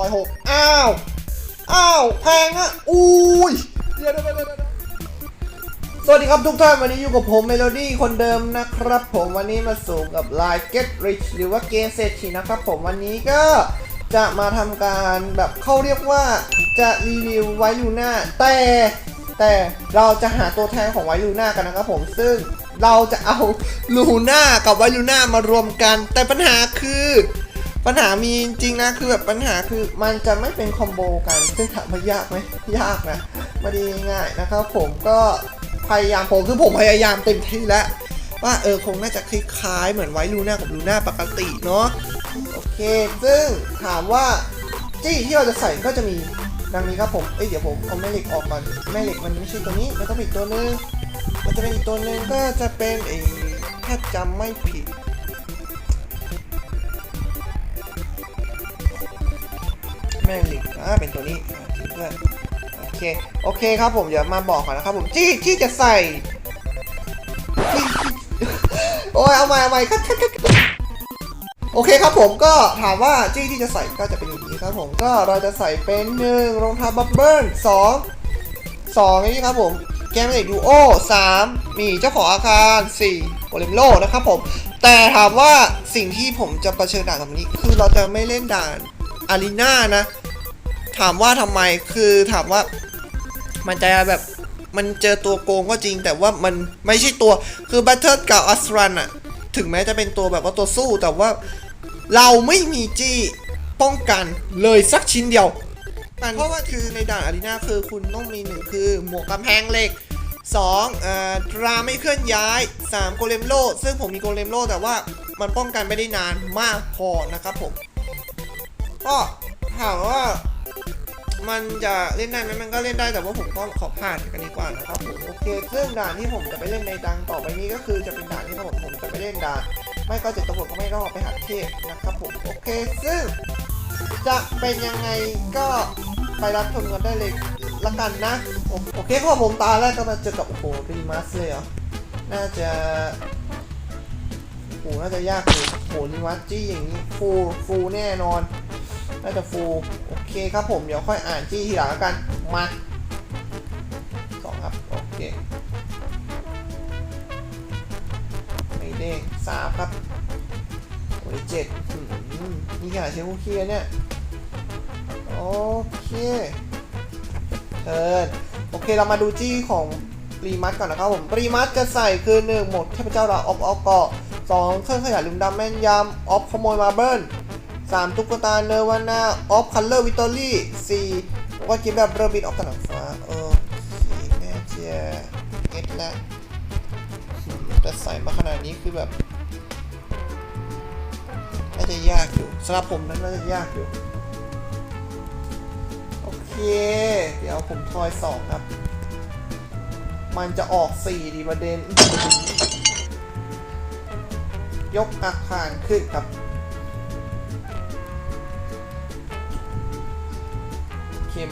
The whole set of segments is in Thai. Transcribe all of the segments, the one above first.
อยหกอ้าว อ้าว แพงอะอุ้ยเดี๋ยวเดี๋ยวเดี๋ยวสวัสดีครับทุกท่าน วันนี้อยู่กับผมเมโลดี้คนเดิมนะครับผมวันนี้มาสู่กับ Line Get Rich หรือว่าเกมเศรษฐีนะครับผมวันนี้ก็จะมาทำการแบบเขาเรียกว่าจะรีวิวไวลูน่าแต่แต่เราจะหาตัวแทนของไวลูน่ากันนะครับผมซึ่งเราจะเอาลูน่ากับไวลูน่ามารวมกัน แต่ปัญหาคือ ปัญหามีจริงนะคือแบบปัญหาคือมันจะไม่เป็นคอมโบกัน ซึ่งถามว่ายากไหมยากนะไมาดีง่ายนะครับ ผมก็พยายามผมคือผมพยายามเต็มที่แล้วว่าเออคงน่าจะคล้ายๆเหมือนไว้ลูน่ากับลูน่าปกติเนาะโอเค ซึ่งถามว่าจี้ที่เราจะใส่ก็จะมีดังนี้ครับผม เอ้ยเดี๋ยวผมเอาแม่เหล็กออกก่อนแม่เหล็กมันไม่ใช่ตัวนี้มันต้องเป็นตัวนึง มันจะเป็นอีกตัวนึงก็จะเป็นไอ้ถ้าจำไม่ผิด ม่เหล็กอ่าเป็นตัวนี้อ่าจริงด้วยโอเคโอเคครับผมเดี๋ยวมาบอกก่อนนะครับผมที่ที่จะใส่โอ้ยเอาใหม่เอาใหม่ครับครับครับโอเคครับผมก็ถามว่าจี้ที่จะใส่ก็จะเป็นอย่างนี้ครับผมก็เราจะใส่เป็นหนึ่งรองเท้าบับเบิ้ลสองสองนี่ครับผมแกมเหล็กดูโอสามมีเจ้าของอาคารสี่โอเลมโลนะครับผม แต่ถามว่าสิ่งที่ผมจะประเชิญด่านตรงนี้ คือเราจะไม่เล่นด่านอารีนานะ ถามว่าทำไมคือถามว่ามันจะแบบมันเจอตัวโกงก็จริง แต่ว่ามันไม่ใช่ตัวคือบัตเทิลกับอัสรันอะถึงแม้จะเป็นตัวแบบว่าตัวสู้แต่ว่าเราไม่มีจี้ป้องกันเลยสักชิ้นเดียวเพราะว่าคือในด่านอารีนาคือคุณต้องมีหนึ่งคือหมวกกำแพงเหล็ก2อ่าตราไม่เคลื่อนย้าย 3 โกเลมโลซึ่งผมมีโกเลมโลแต่ว่ามันป้องกันไม่ได้นานมากพอนะครับผม ก็ถามว่า มันจะเล่นได้ไหมมันก็เล่นได้แต่ว่าผมก็ขอผ่านกันดีกว่านะครับผมโอเคซึ่งด่านที่ผมจะไปเล่นในดังต่อไปนี้ก็คือจะเป็นด่านที่ผมผมจะไปเล่นด่านไม่ก็เจ็ดตำรวจก็ไม่รอดไปหาเทพนะครับผมโอเคซึ่งจะเป็นยังไงก็ไปรับชมกันได้เลยละกันนะ โอโอเคครับผมตาแรกก็มาเจอกับโอ้โหรีมาสเลยเหรอน่าจะโอ้โหน่าจะยากอยู่โอ้โหรีมาสจี้อย่างนี้ฟูฟูแน่นอน น่าจะฟูโอเคครับผมเดี๋ยวค่อยอ่านจี้ทีหลังแล้วกันมาสองครับโอเคไม่เด้งสามครับโอ้ยเจ็ดนี่ขนาดเชฟคุกกี้แล้วเนี่ยโอเคเทิร์นโอเคเรามาดูจี้ของรีมัสก่อนนะครับผมรีมัสจะใส่คือหนึ่งหมดเทพเจ้าดาวออฟออฟเกาะสองเครื่องขยายลุมดำแม่นยำออฟขโมยมาเบิล สามตุ๊กตาเนวาน่าออฟคัลเลอร์วิตตอรี่สี่ว่ากินแบบเรบินออฟตะหนังฟ้าโอเคแม่เจียเอ็ดแล้วแต่ใส่มาขนาดนี้คือแบบน่าจะยากอยู่สำหรับผมนั้นน่าจะยากอยู่ โอเค เดี๋ยวผมทอยสองครับ มันจะออกสี่ดีประเด็น ยกอาคารขึ้นครับ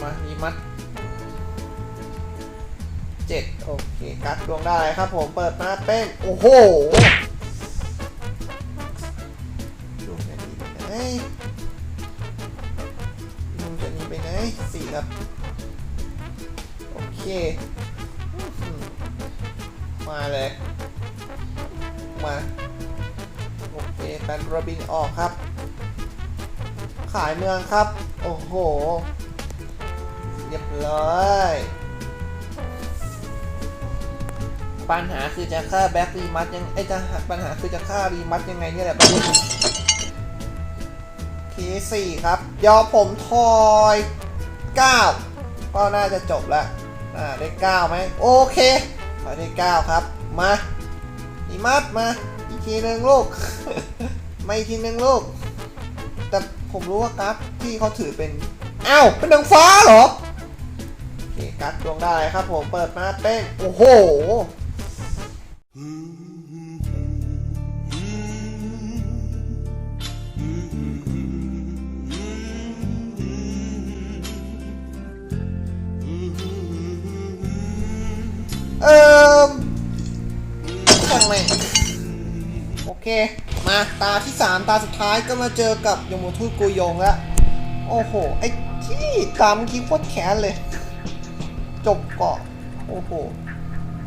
มามีมัดเจ็ดโอเคกัดดวงได้ครับผมเปิดมาเป็น โอ้โหดวงจะหนีไปไหนดวงจะหนีไปไหนสี่ครับ โอเค มาเลย มา โอเคแบนโรบินออกครับ ขายเมืองครับ โอ้โห เรียบร้อยปัญหาคือจะฆ่าแบ็กรีมัดยังไอ้จะปัญหาคือจะฆ่ารีมัดยังไงเนี่ยแหละประเด็นเคสี่ครับยวผมทอยเก้าก็น่าจะจบแล้วอ่าได้เก้าไหมโอเคขอได้เก้าครับ มารีมัดมา อีกทีหนึ่งลูก ไม่อีกทีหนึ่งลูก แต่ผมรู้ว่าการ์ดที่เขาถือเป็นอ้าวเป็นนางฟ้าเหรอ การ์ดดวงได้ครับผมเปิดมาเป็นโอ้โหเออช่างแม่งโอเค มาตาที่ 3 ตาสุดท้ายก็มาเจอกับยมทูตกูยงแล้ว โอ้โห ไอ้ที่ตามเมื่อกี้โคตรแค้นเลย จบเกาะโอ้โห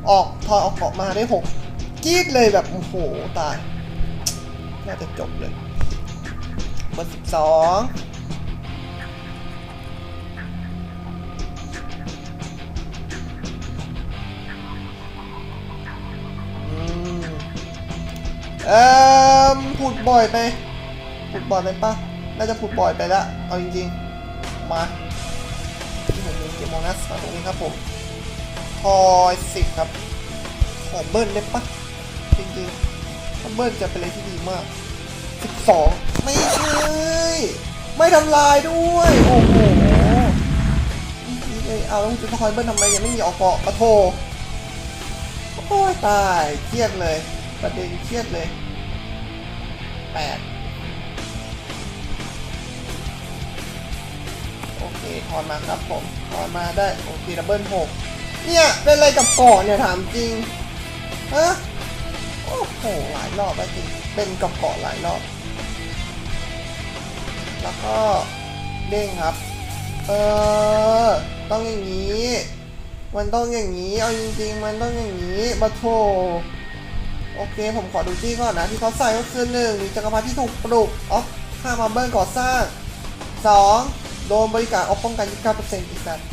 ออกทอยออกเกาะมาได้หกกีดเลยแบบโอ้โหตายน่าจะจบเลยเบอร์สิบสองอืมเอ่อพูดบ่อยไปพูดบ่อยไปปะน่าจะพูดบ่อยไปละเอาจริงๆ มา กมโมนัสมาตรงนี้ครับผมทอยสิบครับ ขอเบิ้ลได้ปะจริงๆถ้าเบิ้ลจะเป็นอะไรที่ดีมากสิบสองไม่ใช่ไม่ทำลายด้วย โอ้โหนี่เอาต้องจะคอยเบิ้ลทำไมยังไม่มีออกเกาะปะโทโอ้ยตายเครียดเลย ประเด็นเครียดเลยแปด เคถอนมาครับผมถอนมาได้โอเคดับเบิลหกเนี่ยเป็นอะไรกับเกาะเนี่ยถามจริงฮะโอ้โหหลายรอบแล้วจริงเป็นกับเกาะหลายรอบ แล้วก็เด้งครับ เออต้องอย่างนี้ มันต้องอย่างนี้เอาจริงๆ มันต้องอย่างนี้มาโทโอเค ผมขอดูที่ก่อนนะ ที่เขาใส่ก็คือหนึ่งมีจักรพรรดิที่ถูกปลุกอ๋อฟค่ามาเบิลก่อสร้างสอง โดนบริการออฟป้องกัน 29%อีกสัตว์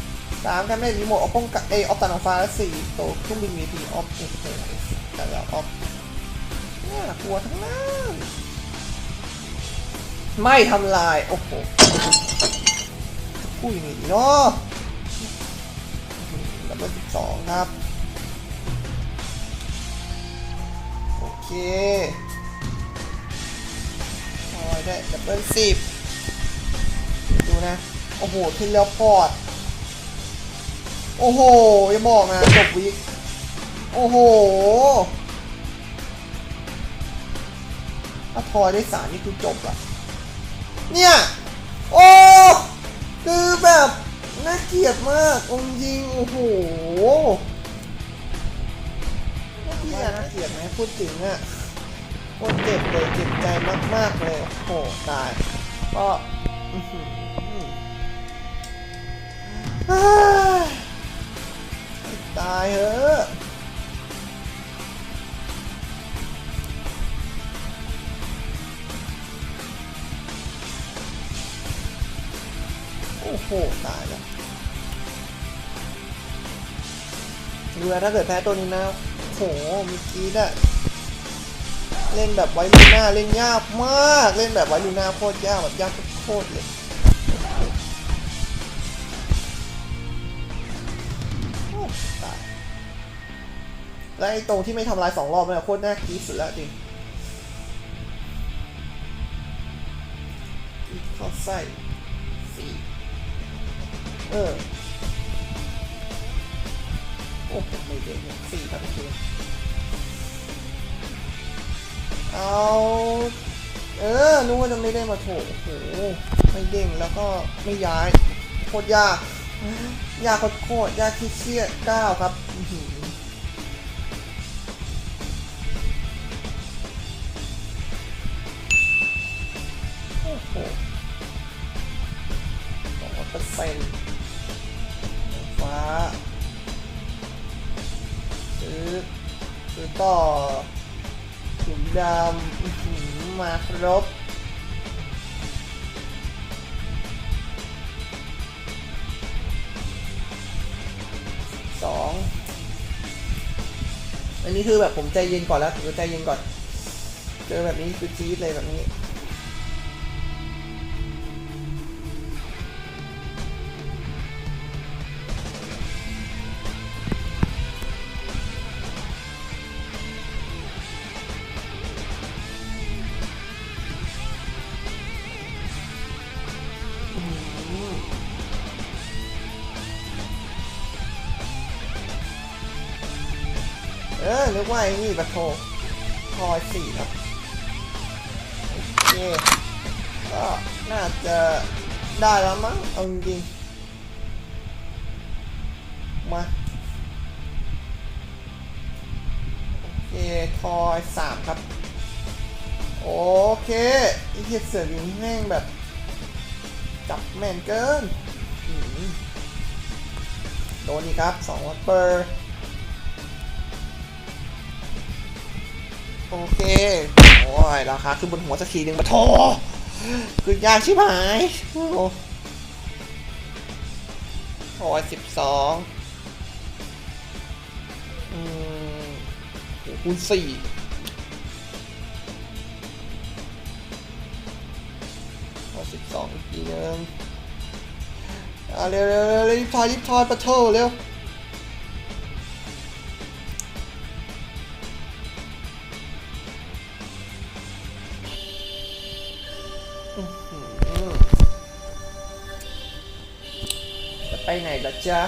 สามการได้รีโมทออฟป้องกันเอออฟตันของฟ้าและสี่ตัวเครื่องบินมีพีออฟเอ็กซ์แต่ละออฟน่ากลัวทั้งนั้นไม่ทำลาย โอ้โหพูดอย่างนี้เนาะดับเบิลสิบสองครับ โอเคพอได้ดับเบิลสิบ นะ โอ้โหเทเลพอร์ต โอ้โหอย่าบอกนะจบวิกโอ้โหถ้าทอยได้สารนี่คือจบอะเนี่ย โอ้ คือแบบ น่าเกลียดมากองยิง โอ้โหน่าเกลียดน่าเกลียดไหมพูดถึงอะโคตรเจ็บเลยเจ็บใจมาก ๆ เลย โอ้ตาย ก็ ตายเหอะโอ้โห ตายแล้วดูนะถ้าเกิดแพ้ตัวนี้นะโหเมื่อกี้น่ะเล่นแบบไวลูน่าเล่นยากมาก เล่นแบบไวลูน่าโคตรยากแบบยากโคตรเลย และไอ้ตรงที่ไม่ทำลายสองรอบเนี่ยโคตรน่ากีสุดแล้วจริงเข้าไส้สี่เออ โอ้ไม่เด้งสี่ครับพี่เอา เออนึกว่าจะไม่ได้มาโถโอ้โหไม่เด้งแล้วก็ไม่ย้ายโคตรยากยากโคตรยากที่เชี่ยเก้าครับโอ้โหสองเปอร์เซ็นต์ฟ้าซื้อซื้อต่อ ถุงดำมาครบสองอันนี้คือแบบผมใจเย็นก่อนแล้วผมใจเย็นก่อน เจอแบบนี้คือจี๊ดเลยแบบนี้ เออนึกว่าไอ้นี่ปะโทคอยสี่ครับโอเคก็น่าจะได้แล้วมั้งเอาจริงมาโอเคทอยสามครับ โอเคไอ้เหี้ยเสือยิงแม่งแบบ จับแม่นเกิน โดนนี่ครับ2วัตเปอร์ โอเค โอ้ย ราคาขึ้นบนหัวสักทีหนึ่งมาโถคือยากชิบหาย โอ้โอ้ยสิบสองอืมคูณสี่โอ้สิบสองอีกทีนึงอะเร็วเร็วเร็วรีบทอยรีบทอยปะโถเร็ว ไปไหนล่ะจ๊ะ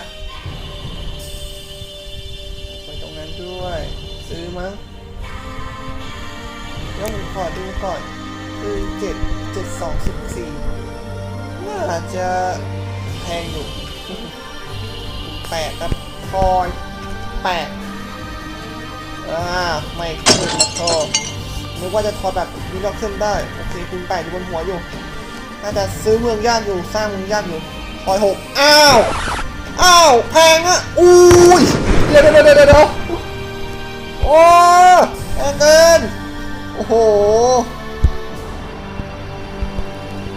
ไปตรงนั้นด้วย ซื้อมั้งเดี๋ยวผมขอดูก่อนคือเจ็ดเจ็ดสองสิบสี่น่าจะแพงอยู่แปดครับคอยแปดอ่าไม่ขึ้นมาโทษนึกว่าจะทอดแบบนี้ก็ขึ้นได้ โอเคคุณแปดอยู่บนหัวอยู่ น่าจะซื้อเมืองย่างอยู่ สร้างเมืองย่างอยู่ คอยหกอ้าว อ้าว แพงอะอุ้ย เดี๋ยวเดี๋ยวเดี๋ยวเดี๋ยวโอ้แพงเกิน โอ้โห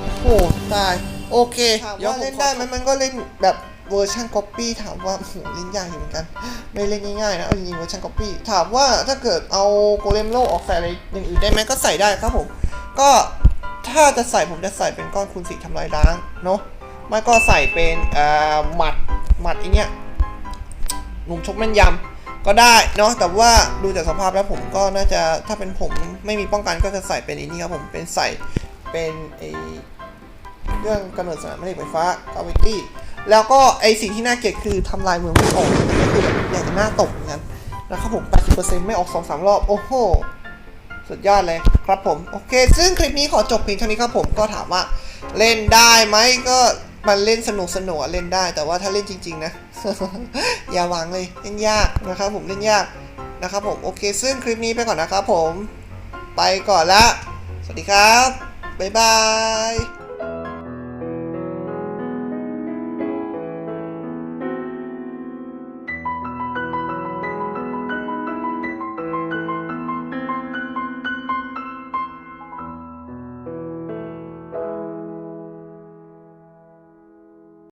โอ้โหตาย โอเคถามว่าเล่นได้ไหมมันก็เล่นแบบเวอร์ชันก๊อปปี้ถามว่าโอ้โหเล่นยากอยู่เหมือนกัน ไม่เล่นง่ายๆนะเอาจริงๆเวอร์ชันก๊อปปี้ถามว่าถ้าเกิดเอาโกเลมโลออกใส่อะไรอย่างอื่นได้ไหมก็ใส่ได้ครับผม ก็ถ้าจะใส่ผมจะใส่เป็นก้อนคูณสีทำลายล้างเนาะ ไม่ก็ใส่เป็นอ่อหมัดหมัดไอเนี้ยหนุ่มชกแม่นยำก็ได้เนาะแต่ว่าดูจากสภาพแล้วผมก็น่าจะถ้าเป็นผมไม่มีป้องกันก็จะใส่เป็นอ้นี่ครับผมเป็นใส่เป็นไอเรื่องกำเนิดสนามแม่เหล็กไฟฟ้ากาวิตี้แล้วก็ไอสิ่งที่น่าเกลียดคือทำลายเมืองไม่ออกก็คือแบบอยากจะหน้าตกเหมือนกันนะครับผม 80%ไม่ออก 2-3 รอบ โอ้โห สุดยอดเลยครับผม โอเค ซึ่งคลิปนี้ขอจบเพียงเท่านี้ครับผมก็ถามว่าเล่นได้ไหมก็ มันเล่นสนุกสนุกเล่นได้ แต่ว่าถ้าเล่นจริง ๆ นะ อย่าหวังเลยเล่นยากนะครับผมเล่นยากนะครับผมโอเค ซึ่งคลิปนี้ไปก่อนนะครับผม ไปก่อนละ สวัสดีครับ บ๊ายบาย